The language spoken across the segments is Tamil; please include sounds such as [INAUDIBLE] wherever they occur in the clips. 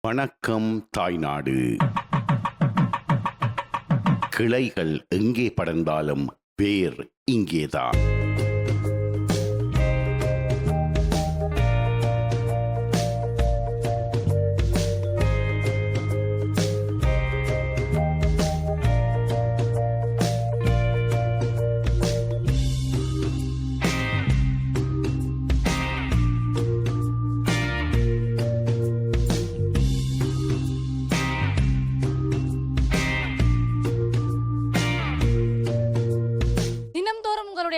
வணக்கம் தாய்நாடு. கிளைகள் எங்கே படர்ந்தாலும் வேர் இங்கேதான்.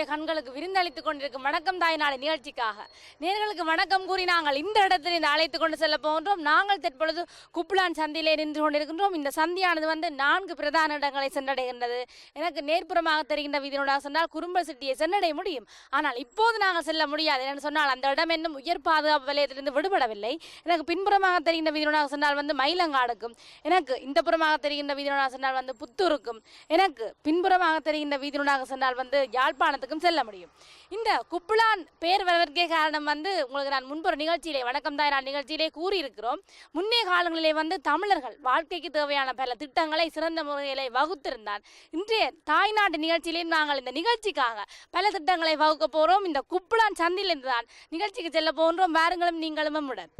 உங்களுடைய கண்களுக்கு விருந்தளித்துக் கொண்டிருக்கும் வணக்கம் தாய் நாளை நிகழ்ச்சிக்காக. நேர்களுக்கு வணக்கம் கூறி நாங்கள் இந்த இடத்தில் இந்த அழைத்து கொண்டு செல்ல போகின்றோம். நாங்கள் தற்பொழுது குப்லான் சந்தியிலே நின்று கொண்டிருக்கின்றோம். இந்த சந்தியானது வந்து நான்கு பிரதான இடங்களை சென்றடைகின்றது. எனக்கு நேர்ப்புறமாக தெரிகின்ற வீதியினோட சொன்னால் குறும்ப சிட்டியை சென்றடைய முடியும். ஆனால் இப்போது நாங்கள் செல்ல முடியாது. என்று சொன்னால் அந்த இடம் இன்னும் உயர் பாதுகாப்பு வலயத்திலிருந்து விடுபடவில்லை. எனக்கு பின்புறமாக தெரிகின்ற வீதியினோட சொன்னால் வந்து மயிலங்காடுக்கும். எனக்கு இந்த புறமாக தெரிகின்ற வீதியினோட சொன்னால் வந்து புத்தூருக்கும். எனக்கு பின்புறமாக தெரிகின்ற வீதியினோடாக சொன்னால் வந்து யாழ்ப்பாணத்துக்கு யாழ்ப்பாணத்துக்கும் செல்ல முடியும். இந்த குப்புளான் பேர் வருவதற்கே காரணம் வந்து உங்களுக்கு நான் முன்பொரு நிகழ்ச்சியிலே வணக்கம் தாய் நான் நிகழ்ச்சியிலே கூறியிருக்கிறோம். முன்னே காலங்களிலே வந்து தமிழர்கள் வாழ்க்கைக்கு தேவையான பல திட்டங்களை சிறந்த முறையிலே வகுத்திருந்தான் இன்றைய தாய்நாட்டு நிகழ்ச்சியிலே நாங்கள் இந்த நிகழ்ச்சிக்காக பல திட்டங்களை வகுக்க போகிறோம் இந்த குப்லான் சந்திலிருந்து தான் நிகழ்ச்சிக்கு செல்ல போன்றோம் வாருங்களும் நீங்களும் உடன்.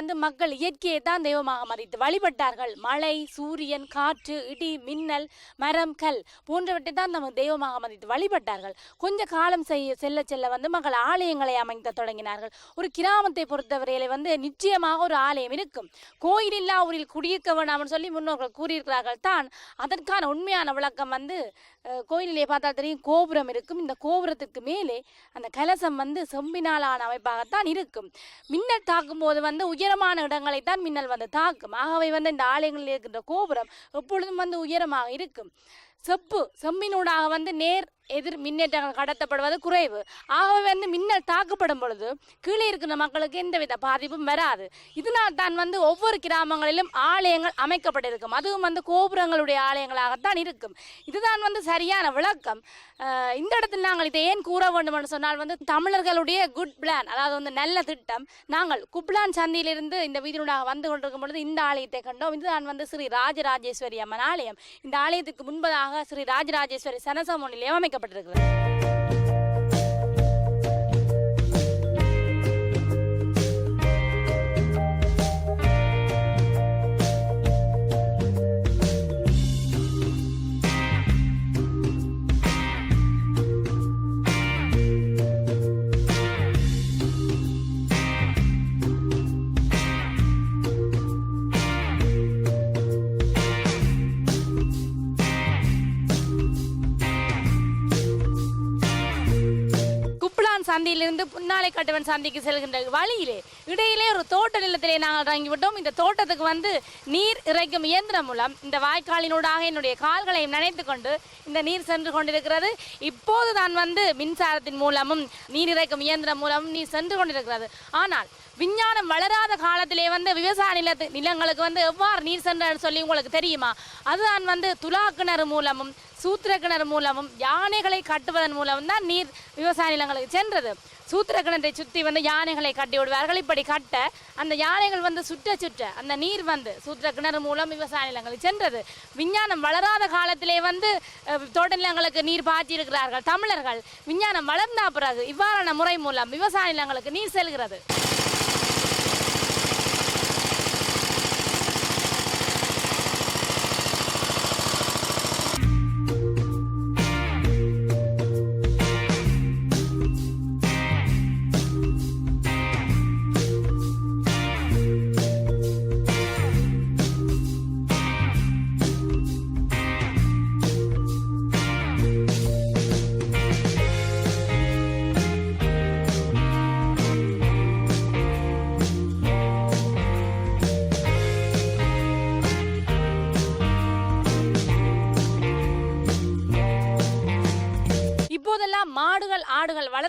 வந்து மக்கள் இயற்கையை தான் தெய்வமாக மதித்து வழிபட்டார்கள். மழை சூரியன் காற்று இடி மின்னல் மரம் கல் போன்றவற்றை தான் நம்ம தெய்வமாக மதித்து வழிபட்டார்கள். கொஞ்ச காலம் செய்ய செல்ல செல்ல வந்து மக்கள் ஆலயங்களை அமைக்க தொடங்கினார்கள். ஒரு கிராமத்தை பொறுத்தவரையில வந்து நிச்சயமாக ஒரு ஆலயம் இருக்கும். கோயில் இல்லா ஊரில் குடியிருக்க வேண்டாம்னு சொல்லி முன்னோர்கள் கூறியிருக்கிறார்கள் தான் அதற்கான உண்மையான விளக்கம் வந்து கோயிலிலே பார்த்தா தெரியும் கோபுரம் இருக்கும். இந்த கோபுரத்துக்கு மேலே அந்த கலசம் வந்து செம்பினாலான அமைப்பாகத்தான் இருக்கும். மின்னல் தாக்கும் போது வந்து உயரமான இடங்களை தான் மின்னல் வந்து தாக்கும். ஆகவே வந்து இந்த ஆலயங்களில் இருக்கின்ற கோபுரம் எப்பொழுதும் வந்து உயரமாக இருக்கும். செப்பு செம்பினூடாக வந்து நேர் எதிர் மின்னேற்றங்கள் கடத்தப்படுவது குறைவு. ஆகவே வந்து மின்னல் தாக்கப்படும் பொழுது கீழே இருக்கிற மக்களுக்கு எந்தவித பாதிப்பும் வராது. இதனால் தான் வந்து ஒவ்வொரு கிராமங்களிலும் ஆலயங்கள் அமைக்கப்பட்டிருக்கும். அதுவும் வந்து கோபுரங்களுடைய ஆலயங்களாகத்தான் இருக்கும். இதுதான் வந்து சரியான விளக்கம். இந்த இடத்தில் நாங்கள் இதை ஏன் கூற வேண்டும் என்று சொன்னால் வந்து தமிழர்களுடைய குட் பிளான் அதாவது வந்து நல்ல திட்டம். நாங்கள் குப்லான் சந்தியிலிருந்து இந்த வீதியினூடாக வந்து கொண்டிருக்கும் பொழுது இந்த ஆலயத்தை கண்டோம். இதுதான் வந்து ஸ்ரீ ராஜராஜேஸ்வரி அம்மன் ஆலயம். இந்த ஆலயத்துக்கு முன்பதாக ஸ்ரீ ராஜராஜேஸ்வரி சனசம நிலையம் அமைக்கப்பட்டிருக்கிறது சந்தியிலிருந்து புன்னாலை கட்டுவன் சந்திக்கு செல்கின்ற வழியிலே இடையிலே ஒரு தோட்ட நிலத்திலே நாங்கள் இறங்கிவிட்டோம் இந்த தோட்டத்துக்கு வந்து நீர் இறைக்கும் இயந்திரம் மூலம் இந்த வாய்க்காலினூடாக என்னுடைய கால்களையும் நினைத்து கொண்டு இந்த நீர் சென்று கொண்டிருக்கிறது. இப்போது தான் வந்து மின்சாரத்தின் மூலமும் நீர் இறைக்கும் இயந்திரம் மூலமும் நீர் சென்று கொண்டிருக்கிறது. ஆனால் விஞ்ஞானம் வளராத காலத்திலே வந்து விவசாய நிலத்து நிலங்களுக்கு வந்து எவ்வாறு நீர் சென்று சொல்லி உங்களுக்கு தெரியுமா? அதுதான் வந்து துலா கிணறு மூலமும் சூத்திர கிணறு மூலமும் யானைகளை கட்டுவதன் மூலம் தான் நீர் விவசாய நிலங்களுக்கு சென்றது. சூத்திர கிணற்றை சுற்றி வந்து யானைகளை கட்டி விடுவார்கள். இப்படி கட்ட அந்த யானைகள் வந்து சுற்ற சுற்ற அந்த நீர் வந்து சூத்திர கிணறு மூலம் விவசாய நிலங்களுக்கு சென்றது. விஞ்ஞானம் வளராத காலத்திலே வந்து அஹ், தோட்ட நிலங்களுக்கு நீர் பாய்ச்சியிருக்கிறார்கள் தமிழர்கள். விஞ்ஞானம் வளர்ந்த பிறகு இவ்வாறான முறை மூலம் விவசாய நிலங்களுக்கு நீர் செல்கிறது.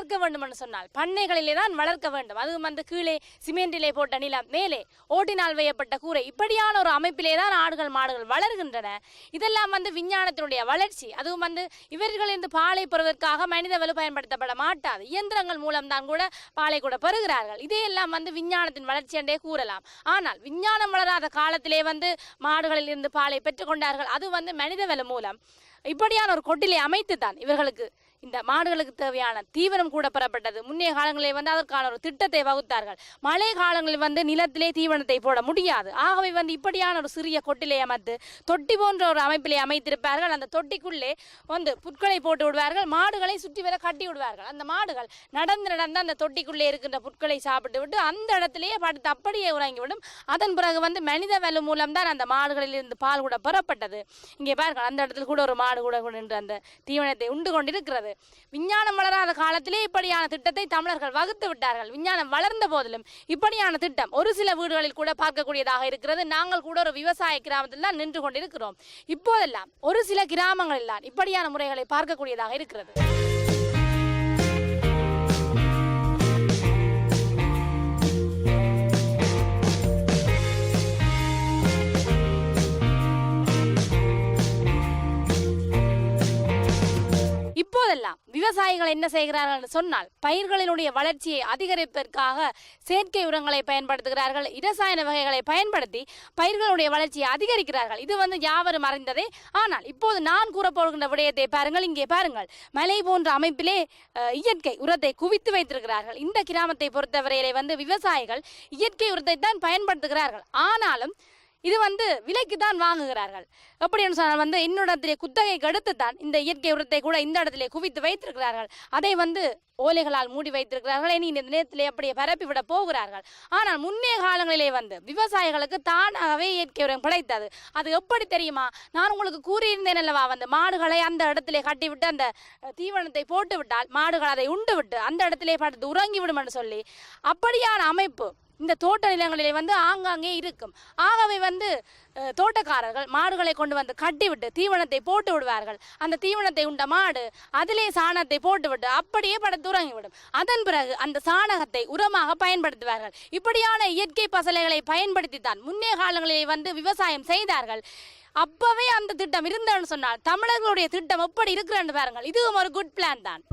வளர்க்க வேண்டும் என்று சொன்னால் பண்ணைகளிலே தான் வளர்க்க வேண்டும். அதுவும் வந்து கீழே சிமெண்டிலே போட்ட நிலம் மேலே ஓட்டினால் வையப்பட்ட கூரை இப்படியான ஒரு அமைப்பிலே தான் ஆடுகள் மாடுகள் வளர்கின்றன. இதெல்லாம் வந்து விஞ்ஞானத்தினுடைய வளர்ச்சி. அதுவும் வந்து இவர்களிருந்து பாலை பெறுவதற்காக மனித வலு பயன்படுத்தப்பட மாட்டாது. இயந்திரங்கள் மூலம் தான் கூட பாலை கூட பெறுகிறார்கள். இதையெல்லாம் வந்து விஞ்ஞானத்தின் வளர்ச்சி என்றே கூறலாம். ஆனால் விஞ்ஞானம் வளராத காலத்திலே வந்து மாடுகளில் இருந்து பாலை பெற்றுக்கொண்டார்கள் அது வந்து மனித வலு மூலம். இப்படியான ஒரு கொட்டிலை அமைத்து தான் இவர்களுக்கு இந்த மாடுகளுக்கு தேவையான தீவனம் கூட பெறப்பட்டது. முன்னைய காலங்களில் வந்து அதற்கான ஒரு திட்டத்தை வகுத்தார்கள். மழை காலங்களில் வந்து நிலத்திலே தீவனத்தை போட முடியாது. ஆகவே வந்து இப்படியான ஒரு சிறிய கொட்டிலை அமைத்து தொட்டி போன்ற ஒரு அமைப்பிலே அமைத்திருப்பார்கள். அந்த தொட்டிக்குள்ளே வந்து புட்களை போட்டு விடுவார்கள். மாடுகளை சுற்றி வர கட்டி விடுவார்கள். அந்த மாடுகள் நடந்து நடந்து அந்த தொட்டிக்குள்ளே இருக்கின்ற புட்களை சாப்பிட்டு விட்டு அந்த இடத்திலேயே படுத்து அப்படியே உறங்கிவிடும் அதன் பிறகு வந்து மனித வலு மூலம்தான் அந்த மாடுகளில் இருந்து பால் கூட பெறப்பட்டது. இங்கே பாருங்கள் அந்த இடத்துல கூட ஒரு மாடு கூட நின்று அந்த தீவனத்தை உண்டு கொண்டிருக்கிறது. விஞ்ஞானம் வளராத காலத்திலே இப்படியான திட்டத்தை தமிழர்கள் வகுத்து விட்டார்கள். விஞ்ஞானம் வளர்ந்த போதிலும் இப்படியான திட்டம் ஒரு சில வீடுகளில் கூட பார்க்கக்கூடியதாக இருக்கிறது. நாங்கள் கூட ஒரு விவசாய கிராமத்தில் தான் நின்று கொண்டிருக்கிறோம். இப்போதெல்லாம் ஒரு சில கிராமங்களில் தான் இப்படியான முறைகளை பார்க்கக்கூடியதாக இருக்கிறது. இப்போதெல்லாம் விவசாயிகள் என்ன செய்கிறார்கள் என்று சொன்னால் பயிர்களினுடைய வளர்ச்சியை அதிகரிப்பதற்காக செயற்கை உரங்களை பயன்படுத்துகிறார்கள் இரசாயன வகைகளை பயன்படுத்தி பயிர்களுடைய வளர்ச்சியை அதிகரிக்கிறார்கள். இது வந்து யாவரும் அறிந்ததே. ஆனால் இப்போது நான் கூறப்போகின்ற விடயத்தை பாருங்கள் இங்கே பாருங்கள். மலை போன்ற அமைப்பிலே இயற்கை உரத்தை குவித்து வைத்திருக்கிறார்கள். இந்த கிராமத்தை பொறுத்தவரையிலே வந்து விவசாயிகள் இயற்கை உரத்தை தான் பயன்படுத்துகிறார்கள். ஆனாலும் இது வந்து விலைக்கு தான் வாங்குகிறார்கள். அப்படின்னு சொன்னால் வந்து இன்னொரு குத்தகைக்கு அடுத்து தான் இந்த இயற்கை உரத்தை கூட இந்த இடத்திலே குவித்து வைத்திருக்கிறார்கள். அதை வந்து ஓலைகளால் மூடி வைத்திருக்கிறார்கள். இனி இந்த நேரத்திலே அப்படியே பரப்பிவிட போகிறார்கள். ஆனால் முன்னே காலங்களிலே வந்து விவசாயிகளுக்கு தானாகவே இயற்கை உரம் கிடைத்தது. அது எப்படி தெரியுமா? நான் உங்களுக்கு கூறியிருந்தேன் அல்லவா வந்து மாடுகளை அந்த இடத்திலே கட்டிவிட்டு அந்த தீவனத்தை போட்டு விட்டால் மாடுகள் அதை உண்டு விட்டு அந்த இடத்திலே படுத்து உறங்கி விடும் என்று சொல்லி. அப்படியான அமைப்பு இந்த தோட்ட நிலங்களிலே வந்து ஆங்காங்கே இருக்கும். ஆகவே வந்து தோட்டக்காரர்கள் மாடுகளை கொண்டு வந்து கட்டிவிட்டு தீவனத்தை போட்டு விடுவார்கள். அந்த தீவனத்தை உண்ட மாடு அதிலே சாணத்தை போட்டுவிட்டு அப்படியே படத்துறங்கிவிடும் அதன் பிறகு அந்த சாணகத்தை உரமாக பயன்படுத்துவார்கள். இப்படியான இயற்கை பசலைகளை பயன்படுத்தித்தான் முன்னே காலங்களிலே வந்து விவசாயம் செய்தார்கள். அப்பவே அந்த திட்டம் இருந்தன்னு சொன்னால் தமிழர்களுடைய திட்டம் எப்படி இருக்கிறன்னு பாருங்கள். இதுவும் ஒரு குட் பிளான் தான்.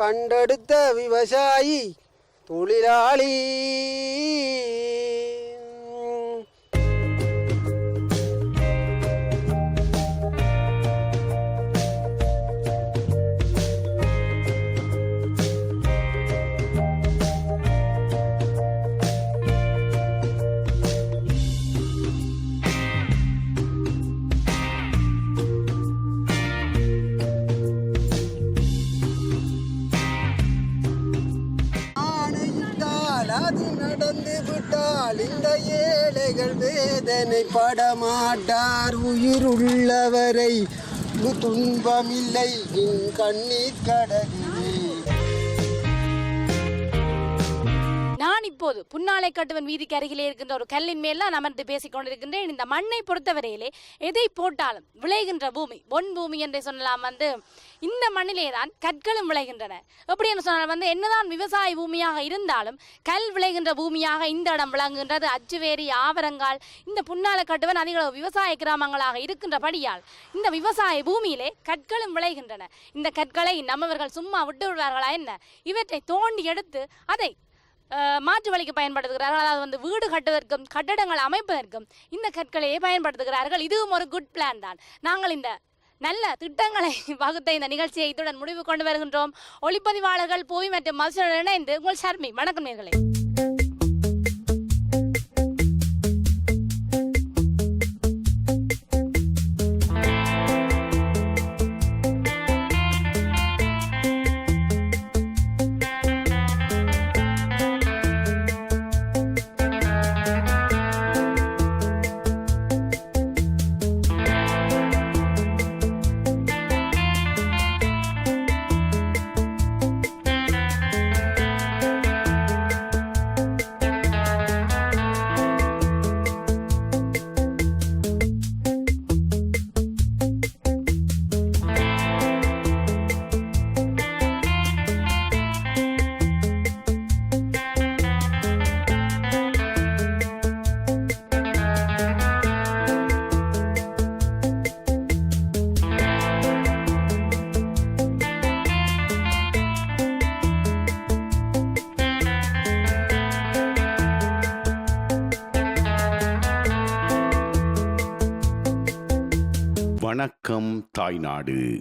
കണ്ടെടുത്ത വിവശായി തൊഴിലാളീ. வியாதி நடந்து விட்டால் இந்த ஏழைகள் வேதனை படமாட்டார். உயிருள்ளவரை துன்பமில்லை. கண்ணீர் கடலில் இப்போது புன்னாலை கட்டுவன் வீதிக்கு அருகிலே இருக்கின்ற ஒரு கல்லின் மேல் நான் அமர்ந்து பேசிக் கொண்டிருக்கின்றேன். இந்த மண்ணை பொறுத்தவரையிலே எதை போட்டாலும் விளைகின்ற பூமி பொன் பூமி என்றே சொல்லலாம் வந்து இந்த மண்ணிலே தான் கற்களும் விளைகின்றன. எப்படி என்று சொன்னால் வந்து என்னதான் விவசாய பூமியாக இருந்தாலும் கல் விளைகின்ற பூமியாக இந்த இடம் விளங்குகின்றது. அச்சுவேரி ஆவரங்கால் இந்த புன்னாலை கட்டுவன் அதிகளவு விவசாய கிராமங்களாக இருக்கின்றபடியால் இந்த விவசாய பூமியிலே கற்களும் விளைகின்றன. இந்த கற்களை நம்மவர்கள் சும்மா விட்டு விடுவார்களா என்ன? இவற்றை தோண்டி எடுத்து அதை மாற்று வழிக்கு பயன்படுத்துகிறார்கள். அதாவது வந்து வீடு கட்டுவதற்கும் கட்டடங்கள் அமைப்பதற்கும் இந்த கற்களையே பயன்படுத்துகிறார்கள். இதுவும் ஒரு குட் பிளான் தான். நாங்கள் இந்த நல்ல திட்டங்களை [LAUGHS] வகுத்த இந்த நிகழ்ச்சியை இத்துடன் முடிவு கொண்டு வருகின்றோம். ஒளிப்பதிவாளர்கள் போய் மற்றும் மதுசுடன் இணைந்து உங்கள் சர்மி வணக்கம் நேர்களை. வணக்கம் தாய்நாடு.